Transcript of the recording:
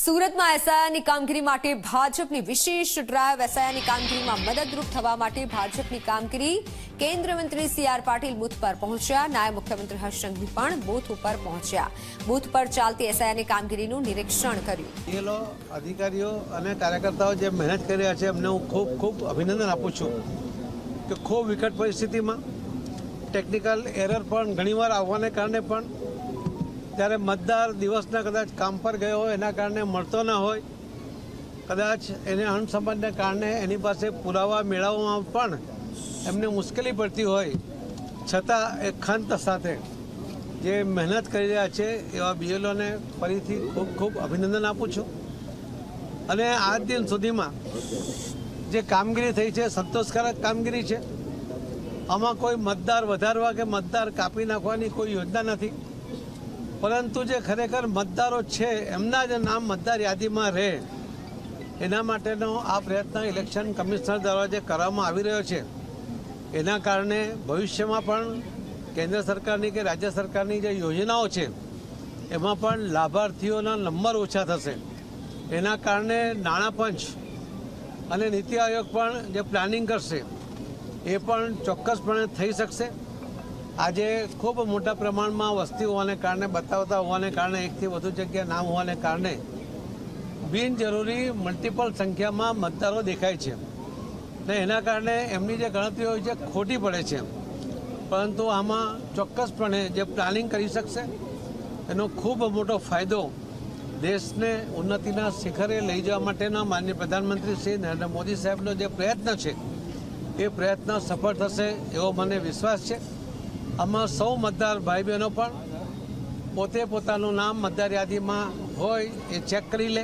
સુરતમાં એસઆઈઆની કામગીરી માટે ભાજપની વિશેષ ડ્રાઈવ એસઆઈઆની કામગીરીમાં મદદરૂપ થવા માટે ભાજપની કામગીરી. કેન્દ્રીય મંત્રી સી આર પાટીલ બુથ પર પહોંચ્યા. નાયબ મુખ્યમંત્રી હર્ષ પણ બૂથ ઉપર પહોંચ્યા. બૂથ પર ચાલતી એસઆઈઆની કામગીરીનું નિરીક્ષણ કર્યું. અધિકારીઓ અને કાર્યકર્તાઓ જે મહેનત કરી રહ્યા છે, એમને હું ખૂબ ખૂબ અભિનંદન આપું છું કે ખૂબ વિકટ પરિસ્થિતિમાં ટેકનિકલ એરર પણ ઘણીવાર આવવાને કારણે પણ ત્યારે મતદાર દિવસના કદાચ કામ પર ગયો હોય, એના કારણે મળતો ના હોય, કદાચ એને અણસમજને કારણે એની પાસે પુરાવા મેળવવામાં પણ એમને મુશ્કેલી પડતી હોય, છતાં એ ખંત સાથે જે મહેનત કરી રહ્યા છે, એવા બીએલઓને ફરીથી ખૂબ ખૂબ અભિનંદન આપું છું. અને આજ દિન સુધીમાં જે કામગીરી થઈ છે, સંતોષકારક કામગીરી છે, આમાં કોઈ મતદાર વધારવા કે મતદાર કાપી નાખવાની કોઈ યોજના નથી. પરંતુ જે ખરેખર મતદારો છે, એમના જ નામ મતદાર યાદીમાં રહે. એના માટેનો આ પ્રયત્ન ઇલેક્શન કમિશનર દ્વારા જે કરવામાં આવી રહ્યો છે, એના કારણે ભવિષ્યમાં પણ કેન્દ્ર સરકારની કે રાજ્ય સરકારની જે યોજનાઓ છે, એમાં પણ લાભાર્થીઓના નંબર ઓછા થશે. એના કારણે નાણાં પંચ અને નીતિ આયોગ પણ જે પ્લાનિંગ કરશે, એ પણ ચોક્કસપણે થઈ શકશે. આજે ખૂબ મોટા પ્રમાણમાં વસ્તી હોવાને કારણે, બતાવતા હોવાને કારણે, એકથી વધુ જગ્યા નામ હોવાને કારણે બિનજરૂરી મલ્ટિપલ સંખ્યામાં મતદારો દેખાય છે. ને એના કારણે એમની જે ગણતરી હોય છે, ખોટી પડે છે. પરંતુ આમાં ચોક્કસપણે જે પ્લાનિંગ કરી શકશે, એનો ખૂબ મોટો ફાયદો દેશને ઉન્નતિના શિખરે લઈ જવા માટેના માનનીય પ્રધાનમંત્રી શ્રી નરેન્દ્ર મોદી સાહેબનો જે પ્રયત્ન છે, એ પ્રયત્ન સફળ થશે એવો મને વિશ્વાસ છે. આમાં સૌ મતદાર ભાઈ બહેનો પણ પોતે પોતાનું નામ મતદાર યાદીમાં હોય એ ચેક કરી લે.